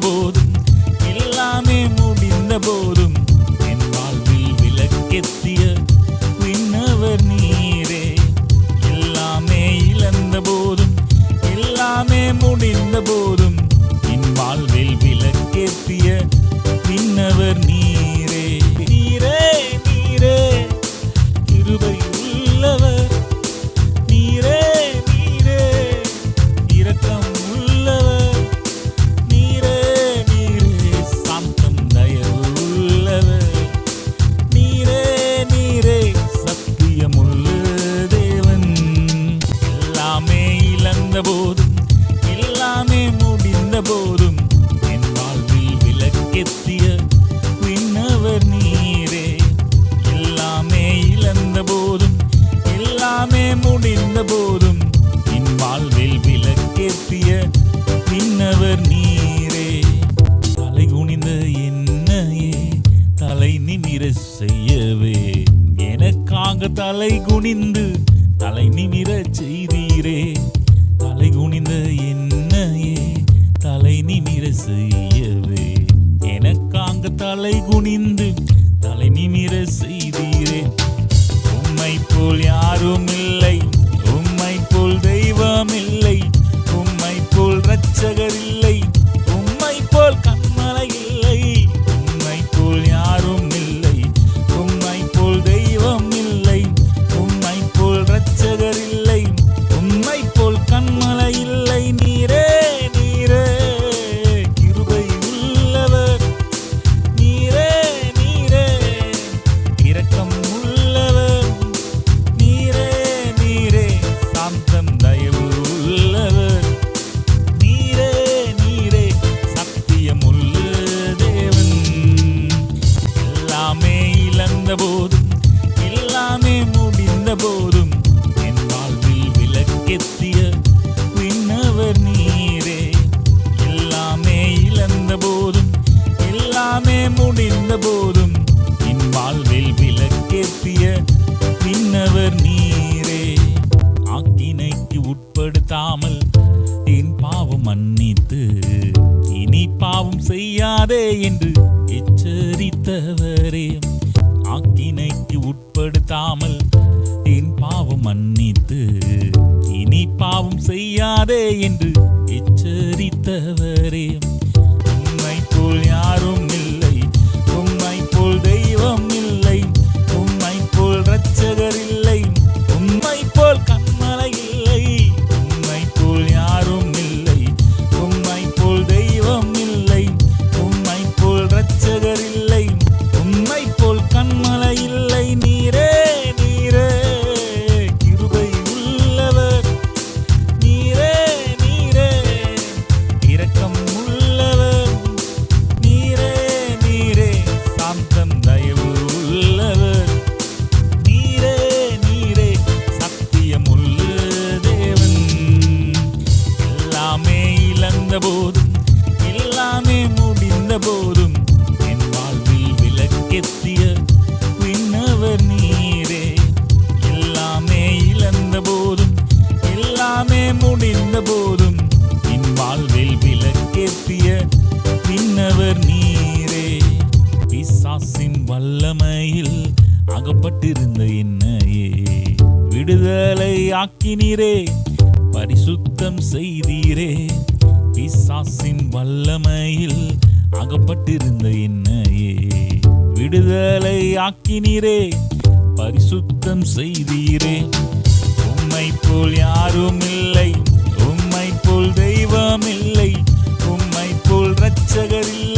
the wood é நின்ற போதும். என் வாழ்வில் விளக்கேற்றிய விண்ணவர் நீரே. தலை குனிந்த என்னையே தலை நிமிர செய்யவே. எனக்காக தலை குனிந்து தலை நிமிர செய்தீரே. தலை குனிந்த என்னையே தலை நிமிர செய்யவே. எனக்காக தலை குனிந்து தலை நிமிர செய்தீரே. உம்மை போல் யாரும் இருந்த போதும் எல்லாமே முடிந்த போதும் என் வாழ்வில் விளக்கெத்திய விண்ணவர் நீரே. எல்லாமே இழந்த போதும் எல்லாமே முடிந்த போதும் என் வாழ்வில் விளக்கெத்திய விண்ணவர் நீரே. ஆக்கினைக்கு உட்படுத்தாமல் என் பாவம் மன்னித்து இனி பாவம் செய்யாதே என்று எச்சரித்தவரே. ஆக்கினைக்கு உட்படுத்தாமல் என் பாவம் மன்னித்து இனி பாவம் செய்யாதே என்று எச்சரித்தவரே. இழந்த போதும் எல்லாமே முடிந்த போதும் என் வாழ்வில் விளக்கெத்திய விண்ணவர் நீரே. எல்லாமே இழந்த போதும் எல்லாமே முடிந்த போதும் என் வாழ்வில் விளக்கேற்றிய விண்ணவர் நீரே. பிசாசின் வல்லமையில் அகப்பட்டிருந்த என்னையே. விடுதலை ஆக்கினீரே பரிசுத்தம் செய்தீரே. பிசாசின் வல்லமையில் அகப்பட்டிருந்த என்னையே. விடுதலை ஆக்கினீரே பரிசுத்தம் செய்தீரே. உம்மை போல் யாரும் இல்லை உம்மை போல் தெய்வம் இல்லை உம்மை போல் இரட்சகர் இல்லை.